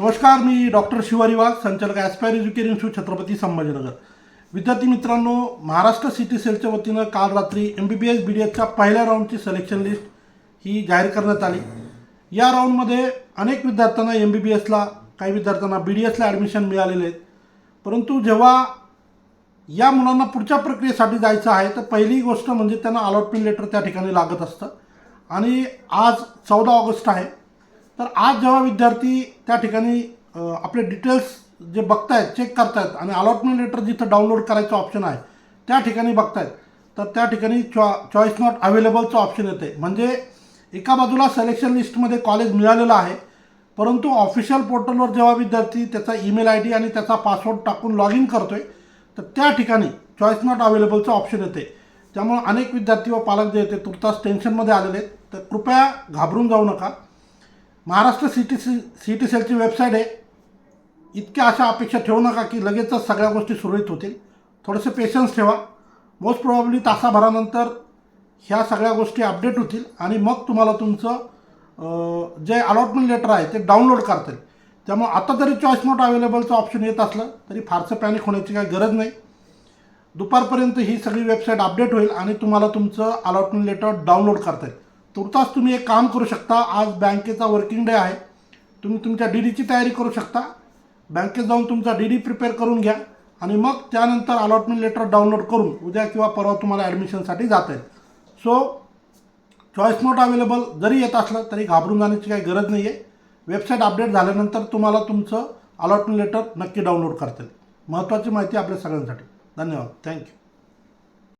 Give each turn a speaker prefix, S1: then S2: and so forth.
S1: नमस्कार मी डॉक्टर शिवारी वाघ संचालक aspire education institute Chhatrapati Sambhajinagar. विद्यार्थी मित्रांनो महाराष्ट्र सिटी सेलच्या वतीनं काल रात्री M B B S B D एसच्या पहिल्या राऊंडची सिलेक्शन लिस्ट ही जाहीर करण्यात आली. या राऊंडमध्ये अनेक विद्यार्थ्यांना एम बी बी एसला काही विद्यार्थ्यांना बी डी एसला ॲडमिशन मिळालेले आहेत. परंतु जेव्हा या मुलांना पुढच्या प्रक्रियेसाठी जायचं आहे तर पहिली गोष्ट म्हणजे त्यांना अलॉटमेंट लेटर त्या ठिकाणी लागत असतं. आणि आज चौदा ऑगस्ट आहे. तर आज जेव्हा विद्यार्थी त्या ठिकाणी आपले डिटेल्स जे बघतायत चेक करतायत आणि अलॉटमेंट लेटर जिथं डाउनलोड करायचं ऑप्शन आहे त्या ठिकाणी बघतायत. तर त्या ठिकाणी चॉ चॉईस नॉट अवेलेबलचं ऑप्शन येते म्हणजे एका बाजूला सिलेक्शन लिस्टमध्ये कॉलेज मिळालेलं आहे परंतु ऑफिशियल पोर्टलवर जेव्हा विद्यार्थी त्याचा ईमेल आय डी आणि त्याचा पासवर्ड टाकून लॉग इन करतो आहे तर त्या ठिकाणी चॉईस नॉट अवेलेबलचं ऑप्शन येते त्यामुळे अनेक विद्यार्थी व पालक जे येते तुर्तास टेन्शनमध्ये आलेले आहेत. तर कृपया घाबरून जाऊ नका. Maharashtra C T C C T सेलची वेबसाईट आहे. इतक्या अशा अपेक्षा ठेवू नका की लगेचच सगळ्या गोष्टी सुरळीत होतील. थोडेसे पेशन्स ठेवा. मोस्ट प्रॉब्ली तासाभरानंतर ह्या सगळ्या गोष्टी अपडेट होतील आणि मग तुम्हाला तुमचं जे अलॉटमेंट लेटर आहे ते डाउनलोड करता येईल त्यामुळे आता जरी चॉईस नोट अवेलेबलचं ऑप्शन येत असलं तरी फारसं पॅनिक होण्याची काही गरज नाही. दुपारपर्यंत ही सगळी वेबसाईट अपडेट होईल आणि तुम्हाला तुमचं अलॉटमेंट लेटर डाउनलोड करता येईल. तुर्तास तुम्ही एक काम करू शकता. आज बँकेचा वर्किंग डे आहे. तुम्ही तुमच्या डी डीची तयारी करू शकता. बँकेत जाऊन तुमचा डी डी प्रिपेअर करून घ्या. आणि मग त्यानंतर अलॉटमेंट लेटर डाउनलोड करून उद्या किंवा परवा तुम्हाला ॲडमिशनसाठी जाता येईल. सो चॉईस नोट अवेलेबल जरी येत असलं तरी घाबरून जाण्याची काही गरज नाही आहे वेबसाईट अपडेट झाल्यानंतर तुम्हाला तुमचं अलॉटमेंट लेटर नक्की डाउनलोड करता येईल. महत्त्वाची माहिती आपल्या सगळ्यांसाठी. धन्यवाद. थँक्यू